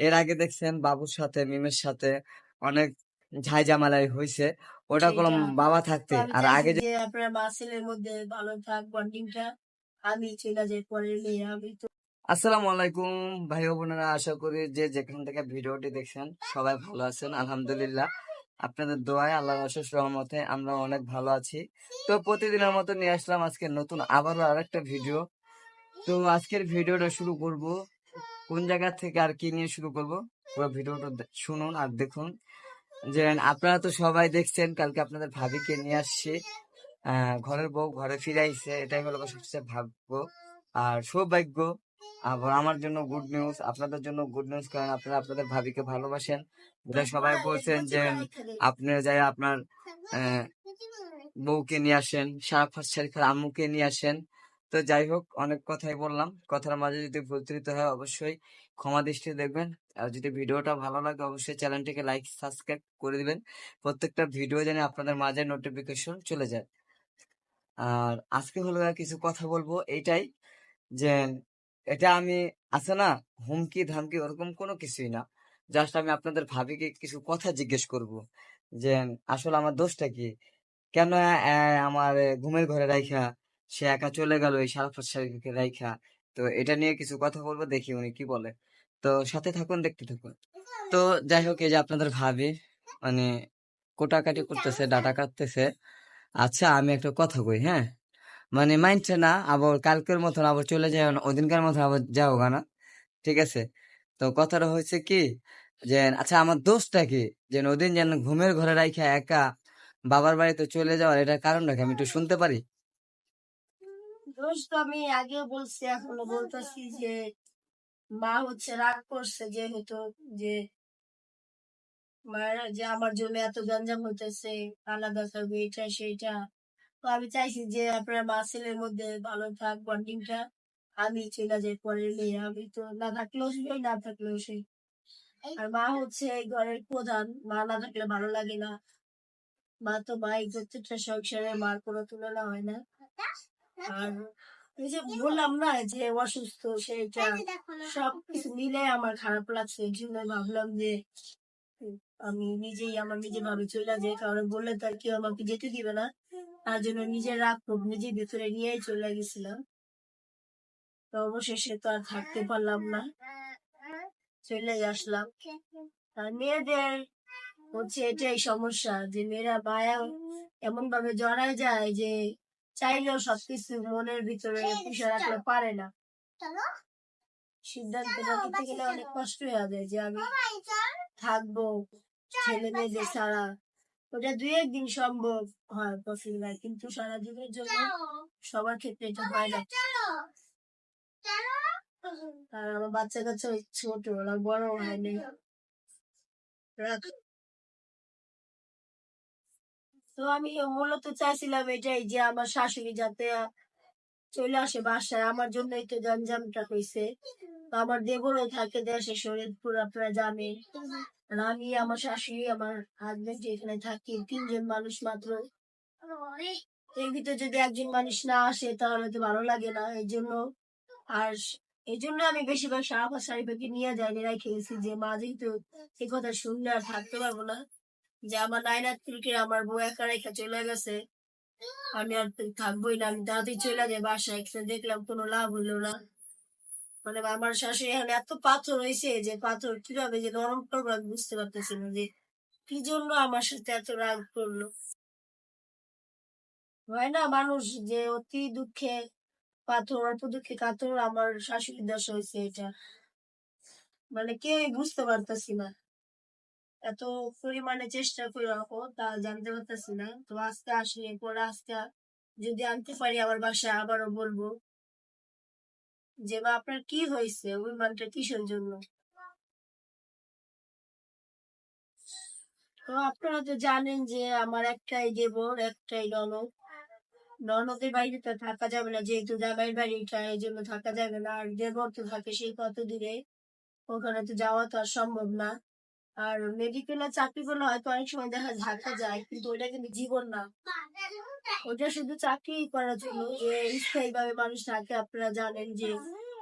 এর আগে দেখছেন বাবুর সাথে মিমের সাথে অনেক ঝাই ঝামেলাই হয়েছে ওটা কোনো। বাবা থাকতে। আর আগে যে আপনার মা ছেলের মধ্যে ভালো থাক বন্ডিংটা আমি চলে যাই পরের মেয়ে আমি তো আসসালামু আলাইকুম ভাই ও বোনেরা আশা করি যে যেখান থেকে ভিডিওটি দেখছেন সবাই ভালো আছেন আলহামদুলিল্লাহ। আপনাদের দোয়ায় আল্লাহর অশেষ রহমতে আমরা অনেক ভালো আছি। তো প্রতিদিনের মতো নিয়ে আসলাম আজকে নতুন আবারও আরেকটা ভিডিও। তো আজকের ভিডিওটা শুরু করব কোন জায়গা থেকে আর কি নিয়ে শুরু করব? পুরো ভিডিওটা শুনুন আর দেখুন। যে আপনারা তো সবাই দেখছেন, কালকে আপনাদের ভাবিকে নিয়ে আসছি। ঘরের বউ ঘরে ফিরে আইছে, এটাই হলো সবচেয়ে ভাগ্য আর সৌভাগ্য। আবার আমার জন্য গুড নিউজ আপনাদের জন্য গুড নিউজ কারণ আপনারা আপনাদের ভাবিকে ভালোবাসেন। এটা সবাই বলছেন যে আপনি যাই আপনার বউকে নিয়ে আসেন সারাফাত শরীফের আম্মুকে নিয়ে আসেন। তো যাই হোক, অনেক কথাই বললাম। কথার মাঝে যদি ভুল হয়, অবশ্যই ক্ষমা দৃষ্টি দেখবেন। আর যদি ভিডিওটা ভালো লাগে, অবশ্যই চ্যানেলটিকে লাইক, সাবস্ক্রাইব করে দিবেন। প্রত্যেকটা ভিডিও যেন আপনাদের মাঝে নোটিফিকেশন চলে যায়। আর আজকে হলো কিছু কথা বলব এটাই যে, এটা আমি, আছে না? হুমকি, ধামকি ওরকম কোনো কিছুই না। জাস্ট আমি আপনাদের ভাবিকে কিছু কথা জিজ্ঞেস করব যে, আসলে আমার দোষটা কি? কেন আমার ঘুমের ঘরে রাইখা সে একা চলে গেল এই সারাফাত শাড়িকে রাইখা। তো এটা নিয়ে কিছু কথা বলব, দেখি উনি কি বলে। তো সাথে থাকুন, দেখতে থাকুন। তো যাই হোক, এই যে আপনাদের ভাবি মানে কোটাকাটি করতেছে, ডাটা কাটতেছে। আচ্ছা আমি একটা কথা কই হ্যাঁ? মানে মানছে না, আবার কালকের মতন আবার চলে যায় না ওদিনকার মতন আবার যাও না, ঠিক আছে? তো কথাটা হয়েছে কি, যে আচ্ছা আমার দোষটা কি? যে ওদিন যেন ঘুমের ঘরে রাইখা একা বাবার বাড়িতে চলে যাওয়ার এটার কারণটা কি? আমি একটু শুনতে পারি? দোষ তো আমি আগেও বলছি, এখনও বলতেছি যে মা হচ্ছে রাগ করছে যেহেতু যে যে আমার জন্য এত গঞ্জাম হইতেছে, আলাদা থাকবে, এটা সেইটা তো আমি চাইছি যে আপনার মা ছেলের মধ্যে ভালো থাক, বন্ডিংটা। আমি চলে যাই পরের মেয়ে, আমি তো না থাকলেও সেই, না থাকলেও সেই। আর মা হচ্ছে এই ঘরের প্রধান, মা না থাকলে ভালো লাগে না। মা তো মাই প্রত্যেকটা সংসারে, মার কোনো তুলনা হয় না। আর এই যে বললাম না যে অসুস্থ সেটা সব কিছু মিলে আমার খারাপ লাগছে। এই জন্য ভাবলাম যে আমি নিজেই আমার নিজে ভাবে চলে যাই। কারণ বললে তার কেউ আমাকে যেতে দিবে না। তার জন্য নিজের রাগ ক্ষোভ নিজের ভিতরে নিয়েই চলে গেছিলাম। তো অবশেষে তো আর থাকতে পারলাম না। চলে আসলাম। আর মেয়েদের হচ্ছে এটাই সমস্যা যে মেয়েরা বায়া এমন ভাবে জড়ায় যায় যে চাইলেও সবকিছু মনের ভিতরে পুষে রাখতে পারে না। সিদ্ধান্ত নিতে গেলে অনেক কষ্ট হয়ে যায় যে আমি থাকব ছেলে মেয়েদের ছাড়া। ওটা দুই একদিন সম্ভব হয় পসিবল হয়। কিন্তু সারা জীবনের জন্য সবার ক্ষেত্রে এটা হয় না। আর আমার বাচ্চা কাচ্চা ছোট ওরা বড় হয়নি। রাখ। তো আমি মূলত চাইছিলাম এটাই যে আমার শাশুড়ি যাতে চলে আসে বাসায়। আমার জন্যই তো জঞ্জামটা হয়েছে আমার দেবরও থাকে দেশে, শরীরপুর, আপনারা জানেন। আমি, আমার শাশুড়ি, আমার হাজবেন্ড এখানে থাকি, তিনজন মানুষ মাত্র। এর ভিতরে যদি একজন মানুষ না আসে, তাহলে তো ভালো লাগে না। এই জন্য আর এই জন্য আমি বেশিরভাগ শাহবাজ সাহেবকে নিয়ে যাই রেখে যে, মা যেহেতু এই কথা শুনলে আর থাকতে পারব না যে আমার নাইনাত তুলকে আমার বউ একা রেখে চলে গেছে। আমি আর থাকবোই না। আমি তাড়াতাড়ি চলে যাই বাসায় এখানে দেখলাম কোনো লাভ হলো না। মানে আমার শাশুড়ি এখানে এত পাথর হয়েছে যে পাথর কীভাবে যে নরম করব আমি বুঝতে পারতেছি না যে কি জন্য আমার সাথে এত রাগ করল। হয় না মানুষ যে অতি দুঃখে পাথর, অল্প দুঃখে কাতর আমার শাশুড়ি দশা হয়েছে এটা। মানে কেউই বুঝতে পারতেছি না। এত পরিমাণে চেষ্টা করে রাখো, তা জানতে পারতেছি না। তো আজকে আসলে পরে আজকে যদি আনতে পারি আমার বাসায় আবারও বলব যে বা আপনার কি হয়েছে অভিমানটা কিসের জন্য? তো আপনারা তো জানেন যে, আমার একটাই দেবর, একটাই ননদ। ননদের বাড়িতে তো থাকা যাবে না, যেহেতু জামাইয়ের বাড়িটা এই জন্য থাকা যাবে না, আর দেবর তো থাকে সেই কত দূরে ওখানে তো যাওয়া তো আর সম্ভব না। আর মেডিকেলে চাকরি করলে হয়তো অনেক সময় দেখা ঢাকা যায়, কিন্তু ওটা কিন্তু জীবন না। ওটা শুধু চাকরি করার জন্য যে স্থায়ী ভাবে মানুষ থাকে। আপনারা জানেন যে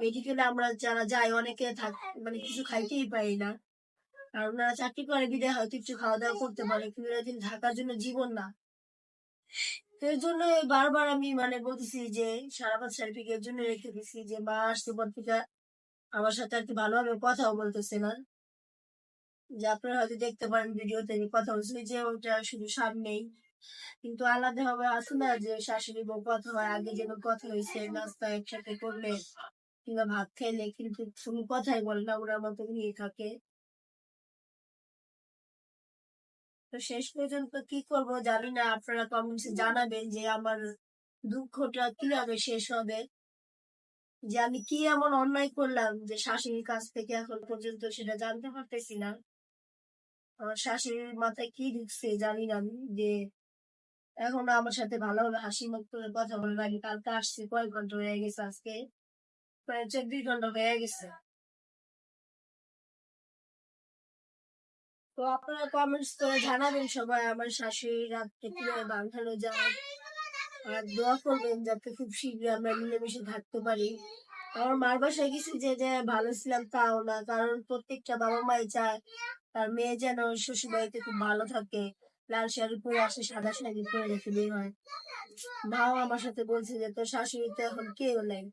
মেডিকেলে আমরা যারা যাই অনেকে থাক মানে কিছু খাইতেই পারি না। আর ওনারা চাকরি করে বিদায় হয়তো কিছু খাওয়া দাওয়া করতে পারে, কিন্তু ওরা কিন্তু থাকার জন্য জীবন না। এর জন্য বারবার আমি মানে বলতেছি যে সারাবাদ সার্টিফিকেট জন্য রেখে দিছি যে, মা আসতে পর থেকে আমার সাথে আর কি ভালোভাবে কথাও বলতেছে না। যে আপনারা হয়তো দেখতে পারেন ভিডিওতে কথা বলছি, যে ওটা শুধু সামনেই। কিন্তু আলাদা হবে আছে না যে শাশুড়ি বউ কথা হয়, আগে যেন কথা হয়েছে, নাস্তা একসাথে করলে কিংবা ভাত খেলে, কিন্তু কোনো কথাই বলে না, ওরা মতো নিয়ে থাকে। তো শেষ পর্যন্ত কি করব জানি না, আপনারা কমেন্টসে জানাবেন যে আমার দুঃখটা কীভাবে শেষ হবে। যে আমি কি এমন অন্যায় করলাম যে শাশুড়ির কাছ থেকে এখন পর্যন্ত সেটা জানতে পারতেছি না। আমার শাশুড়ির মাথায় কি ঢুকছে জানি না। আমি যে এখন আমার সাথে ভালোভাবে হাসি মুখ করে কথা বলে না, কালকে আসছে, কয়েক ঘণ্টা হয়ে গেছে আজকে। প্রায় চব্বিশ ঘণ্টা হয়ে গেছে। তো আপনারা কমেন্টস করে জানাবেন সবাই আমার শাশুড়ি রাতকে কীভাবে বাঁধানো যায়। আর দোয়া করবেন যাতে খুব শীঘ্রই আমরা মিলেমিশে থাকতে পারি। আমার মার বাসায় গেছি যে যে ভালো ছিলাম তাও না, কারণ প্রত্যেকটা বাবা মাই চায় তার মেয়ে যেন শ্বশুর বাড়িতে খুব ভালো থাকে লাল শাড়ি পরে আসে সাদা শাড়ি পরে রেখে বের হয়। মাও আমার সাথে বলছে যে তোর শাশুড়ি তো এখন কেউ নেই।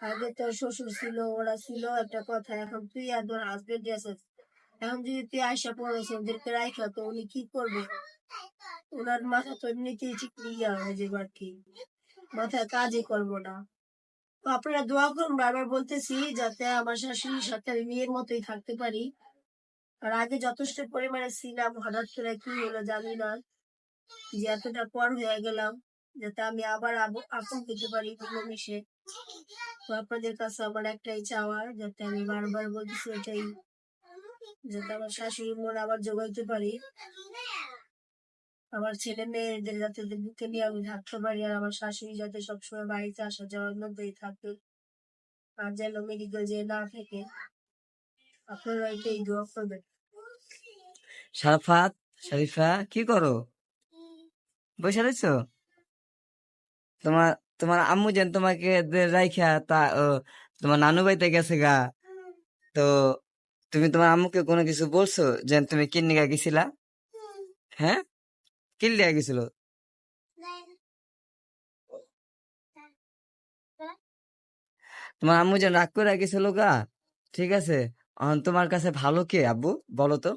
আগে তোর শ্বশুর ছিল ওরা ছিল একটা কথা এখন তুই আর তোর হাজবেন্ড আছিস এখন যদি তুই আয়সা পড়েছে ওদেরকে রাখা তো উনি কি করবে? ওনার মাথা তো এমনিতেই ঠিক ইয়া হয়ে যাবে আর কি। মাথায় কাজই করব না। তো আপনারা দোয়া করুন বারবার বলতেছি যাতে আমার শাশুড়ির সাথে আমি মেয়ের মতোই থাকতে পারি। আর আগে যথেষ্ট পরিমাণে ছিলাম, হঠাৎ করে কি হলো জানি না। যে এতটা পর হয়ে গেলাম, যাতে আমি আবার আব- আপন পেতে পারি মিশে তো আপনাদের কাছে আমার একটাই চাওয়ার যাতে আমি বারবার বলতেছি এটাই, যাতে আমার শাশুড়ি মন আবার জোগাইতে পারি। আমার ছেলে মেয়েদের যাতে বুকে নিয়ে আমি থাকতে পারি, আর আমার শাশুড়ি যাতে সবসময় বাড়িতে আসা যাওয়ার মধ্যেই থাকে। আর যেন মেডিকেল যে না থাকে, আপনারা এটাই দোয়া করবেন। সারাফাত, শরীফা, কি করো? বসে রয়েছো? তোমার তোমার আম্মু যেন তোমাকে রাইখা তা তোমার নানু বাড়িতে গেছে গা। তো তুমি তোমার আম্মুকে কোনো কিছু বলছো? যে তুমি কিন্নিগা গেছিলা? হ্যাঁ? কিল্লিয়া গেছিল? তোমার আম্মু যেন রাগ করে গেছিল গা। ঠিক আছে? তোমার কাছে ভালো কে আব্বু? বলো তো।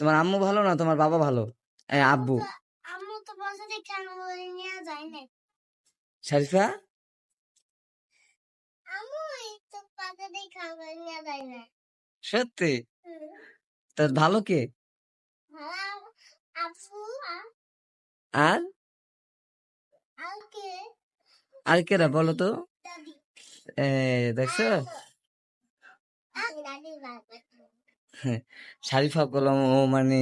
তোমার আম্মু ভালো না? তোমার বাবা ভালো? আব্বু? আম্মু তো বলছে যে কেন নিয়ে যায় না শরীফা? আম্মু তো পাতা দিয়ে নিয়ে যায় না সত্যি? তা ভালো কে? আর- আর? কে? আর কেরা বলো তো? এ দেখছ? শারিফা কলম ও মানে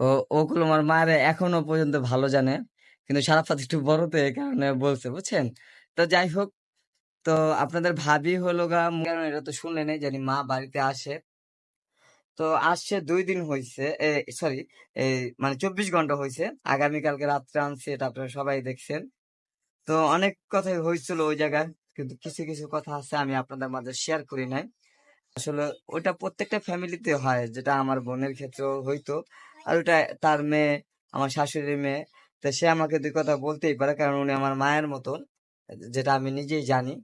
ও ও কলম আর মায়ের এখনও পর্যন্ত ভালো জানে। কিন্তু সারাফাত একটু বড় তো এই কারণে বলছে, বুঝছেন? তো যাই হোক, তো আপনাদের ভাবি হলো গা এটা তো শুনলেন জানি মা বাড়িতে আসে। তো আসছে দুই দিন হয়েছে সরি মানে চব্বিশ ঘণ্টা হয়েছে আগামীকালকে রাত্রে আনছে, এটা আপনারা সবাই দেখছেন। তো অনেক কথাই হয়েছিল ওই জায়গায়, কিন্তু কিছু কিছু কথা আছে আমি আপনাদের মাঝে শেয়ার করি নাই। আসলে ওটা প্রত্যেকটা ফ্যামিলিতে হয়। যেটা আমার বোনের ক্ষেত্রেও হইতো আর ওটা তার মেয়ে, আমার শাশুড়ির মেয়ে। তো সে আমাকে দুই কথা বলতেই পারে কারণ উনি আমার মায়ের মতন, যেটা আমি নিজেই জানি।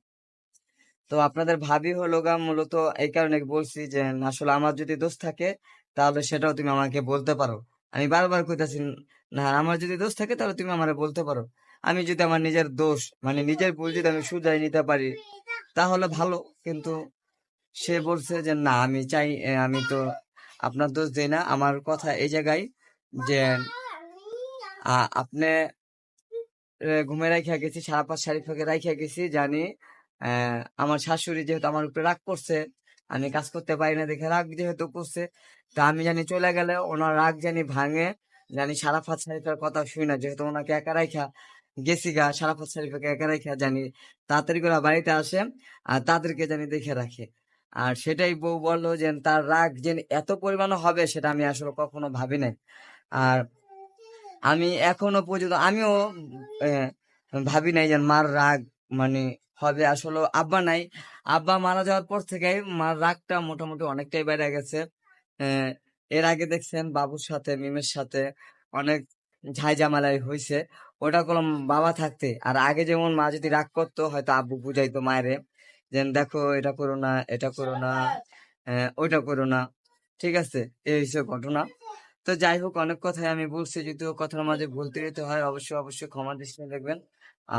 তো আপনাদের ভাবি হলো গা মূলত এই কারণে বলছি যে আসলে আমার যদি দোষ থাকে, তাহলে সেটাও তুমি আমাকে বলতে পারো। আমি বারবার কইতাছি, না, আমার যদি দোষ থাকে, তাহলে তুমি আমারে বলতে পারো। আমি যদি আমার নিজের দোষ মানে নিজের ভুল যদি আমি শুধরাই নিতে পারি, তাহলে ভালো, কিন্তু সে বলছে যে, না, আমি চাই আমি তো আপনার দোষ দিই না। আমার কথা এই জায়গায় যে আপনি ঘুমে রাখিয়া গেছি, সারা পাঁচ শারিফাকে রাখিয়া গেছি, জানি আমার শাশুড়ি যেহেতু আমার উপরে রাগ করছে, আমি কাজ করতে পারি না দেখে রাগ যেহেতু করছে, তা আমি জানি চলে গেলে ওনার রাগ জানি ভাঙে, জানি সারা পাঁচ শারিফার কথা শুই না, যেহেতু ওনাকে একা রাখা গেছি গা, সারা পাঁচ শারিফাকে একা রাখা জানি, তাড়াতাড়ি করে বাড়িতে আসে, আর তাদেরকে জানি দেখে রাখে। আর সেটাই বউ বলল যে, তার রাগ যে এত পরিমাণ হবে সেটা আমি আসলে কখনো ভাবি নাই। আর আমি এখনও পর্যন্ত আমিও ভাবি নাই যে মার রাগ মানে হবে আসলে আব্বা নাই। আব্বা মারা যাওয়ার পর থেকে মার রাগটা মোটামুটি অনেকটাই বেড়ে গেছে। এর আগে দেখছেন বাবুর সাথে, মিমের সাথে অনেক ঝাই ঝামেলাই হয়েছে ওটা করলাম বাবা থাকতে। আর আগে যেমন মা যদি রাগ করতো, হয়তো আব্বু বুঝাইতো মায়েরে। যে দেখো এটা করো না এটা করো না আহ, ওইটা করো না। ঠিক আছে? এই হচ্ছে ঘটনা। তো যাই হোক অনেক কথাই আমি বলছি যদিও কথার মাঝে বলতে যেতে হয় অবশ্যই অবশ্যই ক্ষমা দৃষ্টি দেখবেন।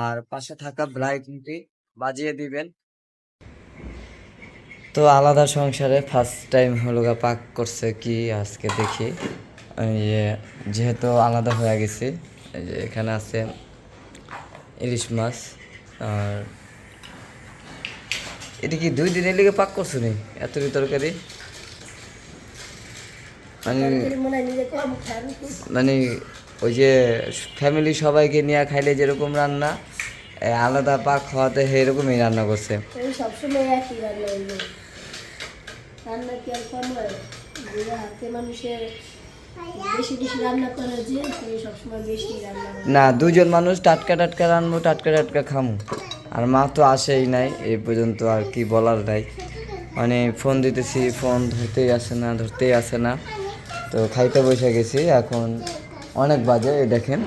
আর পাশে থাকা ব্রাইটটি বাজিয়ে দিবেন। তো আলাদা সংসারে ফার্স্ট টাইম হলো গা পাক করছে কি আজকে দেখি। যেহেতু আলাদা হয়ে গেছি এখানে আছে ইলিশ মাছ আর এটা কি দুই দিনের লিগে পাক করছ নি? এত তরকারি? মানে মনে ওই যে ফ্যামিলি সবাইকে নিয়ে খাইলে যেরকম রান্না আলাদা পাক খাওয়াতে এরকমই রান্না করছে। সবসময় একই রান্না রান্না কি আর কম হাতে মানুষের বেশি বেশি রান্না করে যে সেই সবসময় রান্না না দুজন মানুষ টাটকা টাটকা রানবো টাটকা টাটকা খামু। আর মা তো আসেই নাই, এই পর্যন্ত আর কি বলার নাই। মানে ফোন দিতেছি ফোন ধরতেই আসে না, ধরতেই আসে না। তো খাইতে বসে গেছি, এখন অনেক বাজে দেখেন।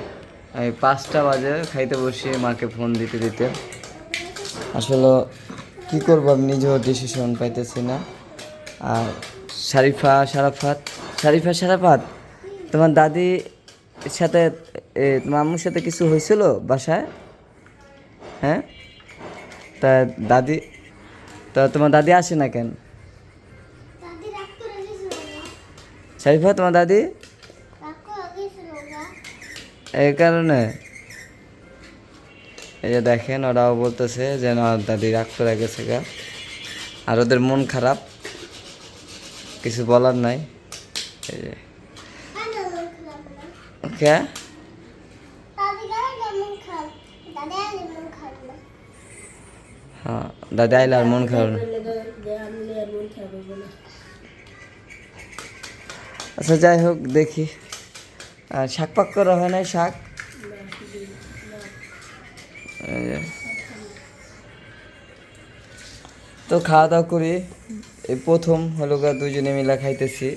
এই পাঁচটা বাজে, খাইতে বসে মাকে ফোন দিতে দিতে। আসলে কি করব, আমি নিজেও ডিসিশন পাইতেছি না। আর শারিফা, সারাফাত শারিফা, সারাফাত, তোমার দাদি সাথে তোমার আম্মুর সাথে কিছু হয়েছিল বাসায়? হ্যাঁ? তা দাদি তা তোমার দাদি আসে না কেন। শারিফা তোমার দাদি। এই কারণে। এই যে দেখেন ওরাও বলতেছে যে না দাদি রাগ করে গেছে গা। আর ওদের মন খারাপ। কিছু বলার নাই। এই যে। কে দাদি কেন মন খারাপ? দাদি আলে মন খারাপ না। হ্যাঁ দাদি আইলে আর মন খারাপ আচ্ছা যাই হোক দেখি। আর শাক পাক করা হয় নাই শাক? তো খাওয়া দাওয়া করি। এই প্রথম হলো দুজনে মিলা খাইতেছি।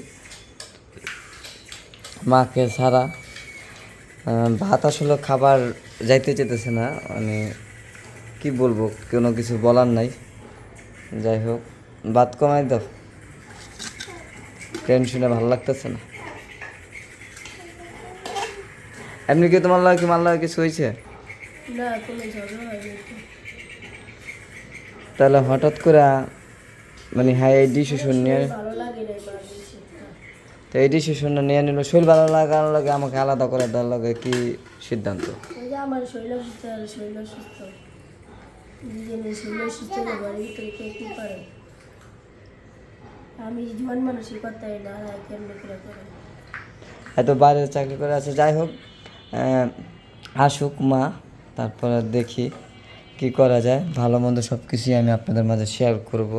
মাকে আহ, ভাত আসলে খাবার যাইতে চেতেছে না মানে কি বলব কোনো কিছু বলার নাই। যাই হোক বাদ কমাই দাও। টেনশনে ভালো লাগতেছে না। এমনি কি তোমার লাগে কি মার লাগে কিছু হয়েছে। তাহলে হঠাৎ করে মানে হ্যাঁ এই ডিসিশন নিয়ে তো এই ডিসিশনটা নিয়ে নিল। শরীর ভালো লাগার লাগে আমাকে আলাদা করে দেওয়ার লাগে কি সিদ্ধান্ত? আমার শরীর সুস্থ শরীর সুস্থ সুস্থ করে? আমি জীবন মানুষই করতে না কেমনি করে করে? এত বাইরে চাকরি করে আছে, যাই হোক আসুক মা, তারপরে দেখি কি করা যায়। ভালো মন্দ সব কিছুই আমি আপনাদের মাঝে শেয়ার করব।